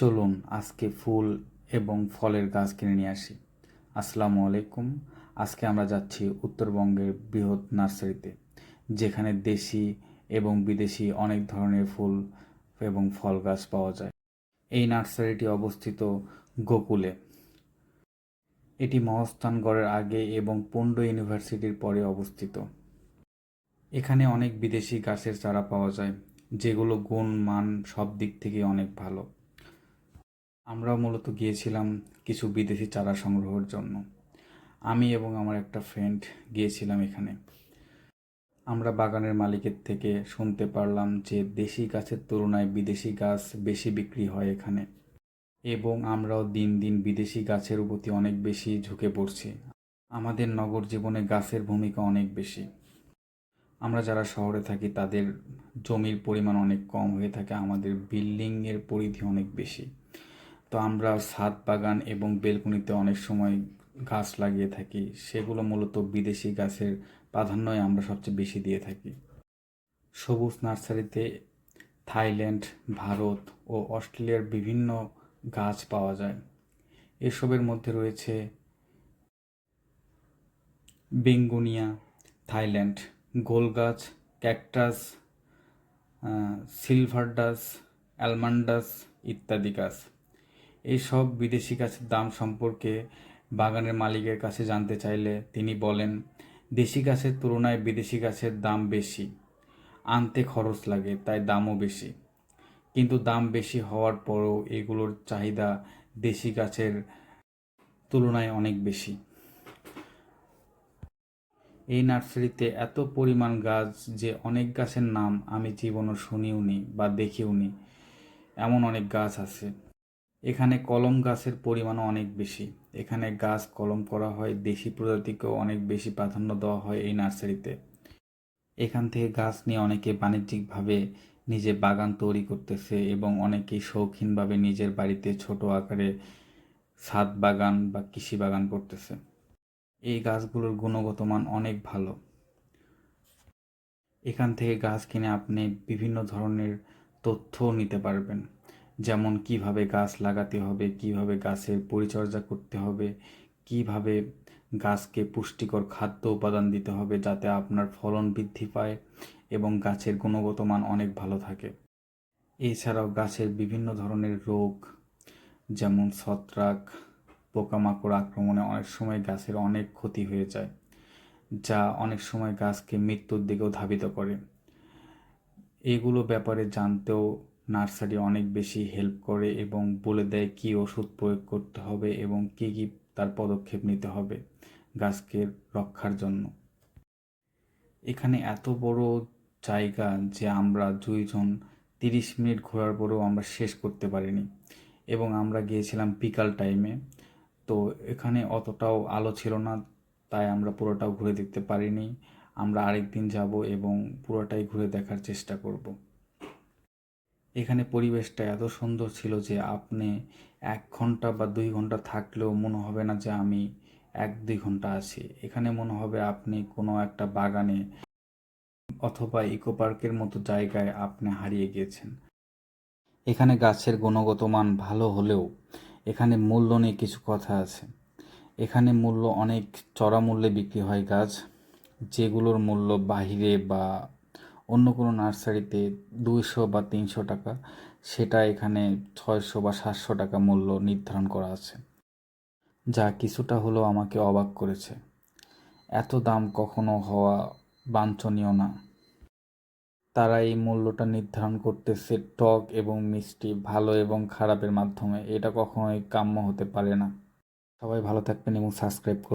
চলুন আজকে ফুল এবং ফলের গাছ কিনে নিয়ে আসি। আসসালামু আলাইকুম। আজকে আমরা যাচ্ছি উত্তরবঙ্গের বৃহৎ নার্সারিতে, যেখানে দেশি এবং বিদেশি অনেক ধরনের ফুল এবং ফল গাছ পাওয়া যায়। এই নার্সারিটি অবস্থিত গোকুলে। এটি মহস্থানগড়ের আগে এবং পণ্ড ইউনিভার্সিটির পরে অবস্থিত। এখানে অনেক বিদেশি গাছের চারা পাওয়া যায়, যেগুলো গুণ, মান সব দিক থেকে অনেক ভালো। আমরা মূলত গিয়েছিলাম কিছু বিদেশি চারা সংগ্রহের জন্য। আমি এবং আমার একটা ফ্রেন্ড গিয়েছিলাম এখানে। আমরা বাগানের মালিকের থেকে শুনতে পারলাম যে দেশি গাছের তুলনায় বিদেশি গাছ বেশি বিক্রি হয় এখানে এবং আমরাও দিন দিন বিদেশি গাছের প্রতি অনেক বেশি ঝুঁকে পড়ছি। আমাদের নগর জীবনে গাছের ভূমিকা অনেক বেশি। আমরা যারা শহরে থাকি তাদের জমির পরিমাণ অনেক কম হয়ে থাকে, আমাদের বিল্ডিংয়ের পরিধি অনেক বেশি। তো আমরা ছাদ বাগান এবং বেলকুনিতে অনেক সময় গাছ লাগিয়ে থাকি। সেগুলো মূলত বিদেশি গাছের প্রাধান্যই আমরা সবচেয়ে বেশি দিয়ে থাকি। সবুজ নার্সারিতে থাইল্যান্ড, ভারত ও অস্ট্রেলিয়ার বিভিন্ন গাছ পাওয়া যায়। এসবের মধ্যে রয়েছে বেঙ্গুনিয়া, থাইল্যান্ড, গোল গাছ, ক্যাকটাস সিলভারডাস অ্যালমান্ডাস ইত্যাদি গাছ। এই সব বিদেশি গাছের দাম সম্পর্কে বাগানের মালিকের কাছে জানতে চাইলে তিনি বলেন, দেশি গাছের তুলনায় বিদেশি গাছের দাম বেশি। আনতে খরচ লাগে, তাই দামও বেশি। কিন্তু দাম বেশি হওয়ার পরও এগুলোর চাহিদা দেশি গাছের তুলনায় অনেক বেশি। এই নার্সারিতে এত পরিমাণ গাছ যে অনেক গাছের নাম আমি জীবনও শুনিও নি বা দেখিও নি। এমন অনেক গাছ আছে। এখানে কলম গাছের পরিমাণও অনেক বেশি। এখানে গাছ কলম করা হয়, দেশি প্রজাতিকেও অনেক বেশি প্রাধান্য দেওয়া হয় এই নার্সারিতে। এখান থেকে গাছ নিয়ে অনেকে বাণিজ্যিকভাবে নিজে বাগান তৈরি করতেছে এবং অনেকেই শৌখিনভাবে নিজের বাড়িতে ছোট আকারে ছাদ বাগান বা কৃষি বাগান করতেছে। এই গাছগুলোর গুণগত মান অনেক ভালো। এখান থেকে গাছ কিনে আপনি বিভিন্ন ধরনের তথ্য নিতে পারবেন। যেমন কীভাবে গাছ লাগাতে হবে, কীভাবে গাছের পরিচর্যা করতে হবে, কীভাবে গাছকে পুষ্টিকর খাদ্য উপাদান দিতে হবে যাতে আপনার ফলন বৃদ্ধি পায় এবং গাছের গুণগত মান অনেক ভালো থাকে। এছাড়াও গাছের বিভিন্ন ধরনের রোগ, যেমন ছত্রাক, পোকামাকড় আক্রমণে অনেক সময় গাছের অনেক ক্ষতি হয়ে যায়, যা অনেক সময় গাছকে মৃত্যুর দিকেও ধাবিত করে। এগুলো ব্যাপারে জানতেও নার্সারি অনেক বেশি হেল্প করে এবং বলে দেয় কি ওষুধ প্রয়োগ করতে হবে এবং কি কি তার পদক্ষেপ নিতে হবে গাছকে রক্ষার জন্য। এখানে এত বড় জায়গা যে আমরা দুইজন তিরিশ মিনিট ঘোরার পরেও আমরা শেষ করতে পারিনি এবং আমরা গিয়েছিলাম বিকাল টাইমে তো এখানে অতটাও আলো ছিল না, তাই আমরা পুরোটাও ঘুরে দেখতে পারিনি। আমরা আরেকদিন যাব এবং পুরোটাই ঘুরে দেখার চেষ্টা করব। এখানে পরিবেশটা এত সুন্দর ছিল যে আপনি এক ঘণ্টা বা দুই ঘণ্টা থাকলেও মনে হবে না যে আমি এক দুই ঘণ্টা আছি। এখানে মনে হবে আপনি কোনো একটা বাগানে অথবা ইকো পার্কের মতো জায়গায় আপনি হারিয়ে গিয়েছেন। এখানে গাছের গুণগত মান ভালো হলেও এখানে মূল্য নিয়ে কিছু কথা আছে। এখানে মূল্য অনেক চড়া মূল্যে বিক্রি হয় গাছ, যেগুলোর মূল্য বাহিরে বা অন্য কোনো নার্সারিতে দুইশো বা তিনশো টাকা, সেটা এখানে ছয়শো বা সাতশো টাকা মূল্য নির্ধারণ করা আছে। যা কিছুটা হলেও আমাকে অবাক করেছে। এত দাম কখনো হওয়া বাঞ্ছনীয় না। তারা এই মূল্যটা নির্ধারণ করতেছে টক এবং মিষ্টি, ভালো এবং খারাপের মাধ্যমে। এটা কখনোই কাম্য হতে পারে না। সবাই ভালো থাকবেন এবং সাবস্ক্রাইব করুন।